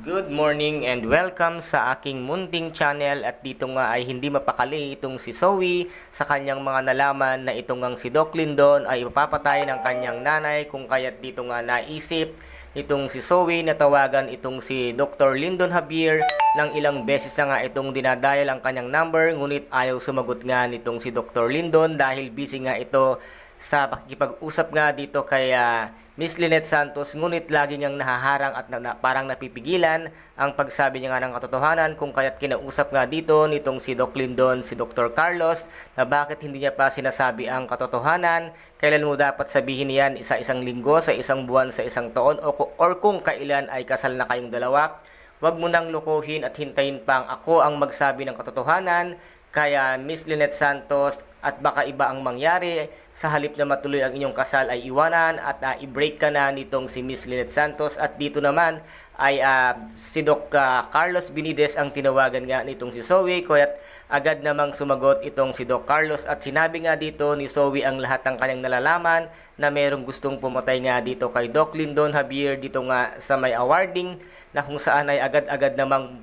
Good morning and welcome sa aking munting channel at dito nga ay hindi mapakali itong si Zoe sa kanyang mga nalaman na itong ang si Doc Lindon ay ipapatay ng kanyang nanay kung kaya't dito nga naisip itong si Zoe na tawagan itong si Dr. Lyndon Javier ng ilang beses na nga itong dinadial ang kanyang number ngunit ayaw sumagot nga nitong si Dr. Lyndon dahil busy nga ito sa pakikipag-usap nga dito kay ah, Miss Lynette Santos ngunit lagi niyang nahaharang at na, na- parang napipigilan ang pagsabi niya nga ng katotohanan kung kaya't kinausap nga dito nitong si Doc Lindon, si Dr. Carlos na bakit hindi niya pa sinasabi ang katotohanan, kailan mo dapat sabihin yan isa-isang linggo, sa isang buwan, sa isang taon o, or kung kailan ay kasal na kayong dalawa. Huwag mo nang lukuhin at hintayin pang ako ang magsabi ng katotohanan kaya Miss Lynette Santos at baka iba ang mangyari. Sa halip na matuloy ang inyong kasal ay iwanan at ah, i-break ka na nitong si Miss Lynette Santos. At dito naman ay ah, si Doc ah, Carlos Binides ang tinawagan nga nitong si Zoe. Kaya't agad namang sumagot itong si Doc Carlos. At sinabi nga dito ni Zoe ang lahat ng kanyang nalalaman na merong gustong pumatay nga dito kay Doc Lindon Javier dito nga sa may awarding na kung saan ay agad-agad namang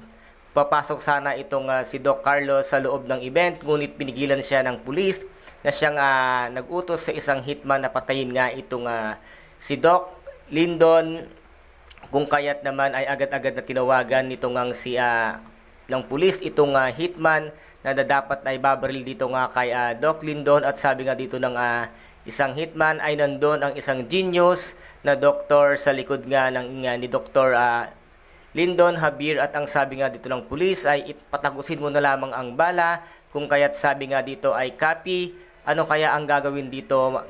papasok sana itong ah, si Doc Carlos sa loob ng event ngunit pinigilan siya ng pulis na siyang ah, nag-utos sa isang hitman na patayin nga itong ah, si Doc Lindon kung kaya't naman ay agad-agad na tinawagan nitong ang si ah, ng pulis itong ah, hitman na dapat ay babaril dito nga kay ah, Doc Lindon at sabi nga dito ng ah, isang hitman ay nandun ang isang genius na doktor sa likod nga ng nga ni Dr. ah, Lindon Javier at ang sabi nga dito ng pulis ay ipatagusin mo na lamang ang bala kung kaya't sabi nga dito ay copy ano kaya ang gagawin dito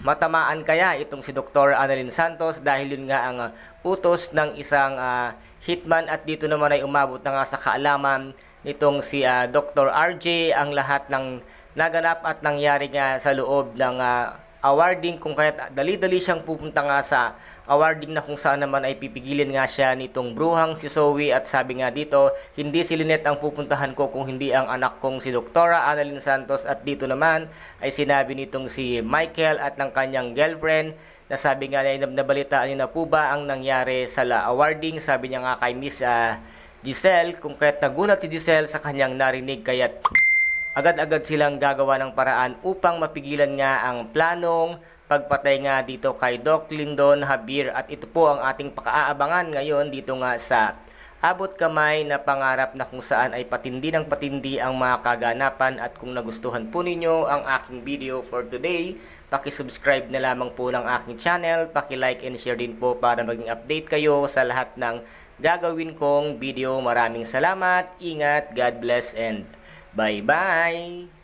matamaan kaya itong si Dr. Annalyn Santos dahil yun nga ang ah, utos ng isang ah, hitman at dito naman ay umabot na nga sa kaalaman nitong si ah, Dr. RJ ang lahat ng naganap at nangyari nga sa loob ng ah, awarding kung kaya dali-dali siyang pupunta nga sa awarding na kung saan naman ay pipigilin nga siya nitong bruhang si Zoe. At sabi nga dito, hindi si Lynette ang pupuntahan ko kung hindi ang anak kong si Doktora Annalyn Santos. At dito naman ay sinabi nitong si Michael at ng kanyang girlfriend na sabi nga na nabalitaan niyo na po ba ang nangyari sa la awarding? Sabi niya nga kay Miss ah, Giselle kung kaya't nagulat si Giselle sa kanyang narinig. Kaya't agad-agad silang gagawa ng paraan upang mapigilan nga ang planong pagpatay nga dito kay Doc Lindon Habir at ito po ang ating pakaabangan ngayon dito nga sa abot kamay na pangarap na kung saan ay patindi ng patindi ang mga kaganapan. At kung nagustuhan po ninyo ang aking video for today, paki-subscribe na lamang po ng aking channel, paki-like and share din po para maging update kayo sa lahat ng gagawin kong video. Maraming salamat, ingat, God bless and bye-bye!